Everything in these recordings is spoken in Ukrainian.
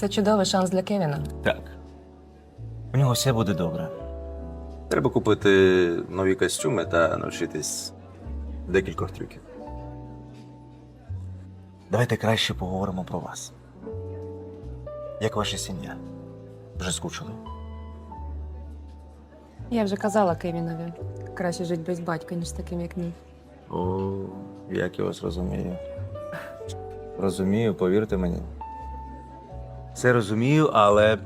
Це чудовий шанс для Кевіна. Так. У нього все буде добре. Треба купити нові костюми та навчитись декількох трюків. Давайте краще поговоримо про вас. Як ваша сім'я? Вже скучили? Я вже казала Кевінові. Краще жити без батька, ніж таким, як мій. О, як я вас розумію. Розумію, повірте мені. Все розумію, але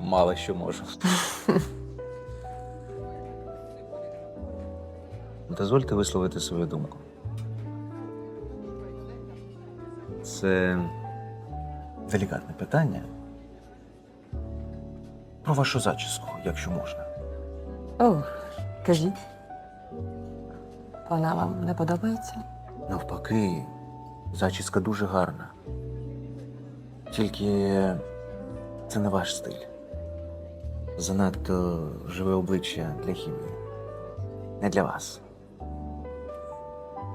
мало що можу. Дозвольте висловити свою думку. Це Делікатне питання. Про вашу зачіску, якщо можна. О, кажіть. Вона вам не подобається? Навпаки, зачіска дуже гарна. Тільки це не ваш стиль. Занадто живе обличчя для хімії. Не для вас.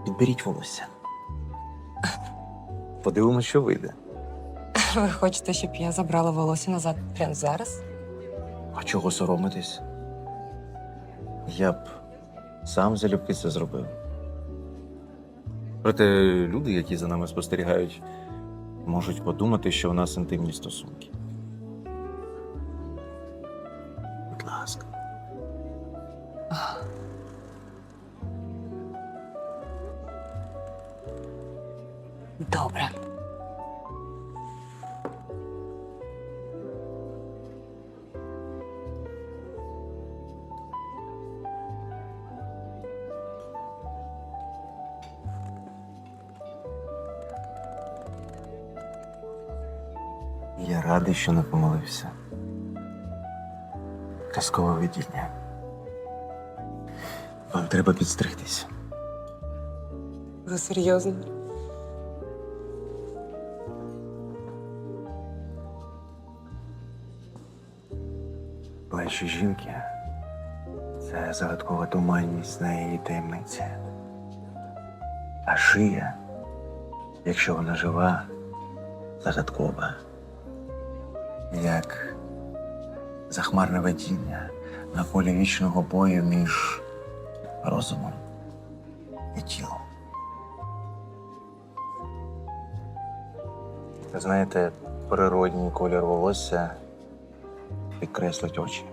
Підберіть волосся. Подивимося, що вийде. Ви хочете, щоб я забрала волосся назад прямо зараз? А чого соромитись? Я б сам залюбки це зробив. проте люди, які за нами спостерігають, Можуть подумати, що у нас інтимні стосунки. Будь ласка. Добре. Я радий, що не помилився. Казкове видіння. Вам треба підстригтись. Ви серйозно? Плечі жінки це загадкова туманність на її таємниці. А шия, якщо вона жива, загадкова. Як захмарне видіння на полі вічного бою між розумом і тілом. Знаєте, природній колір волосся підкреслить очі.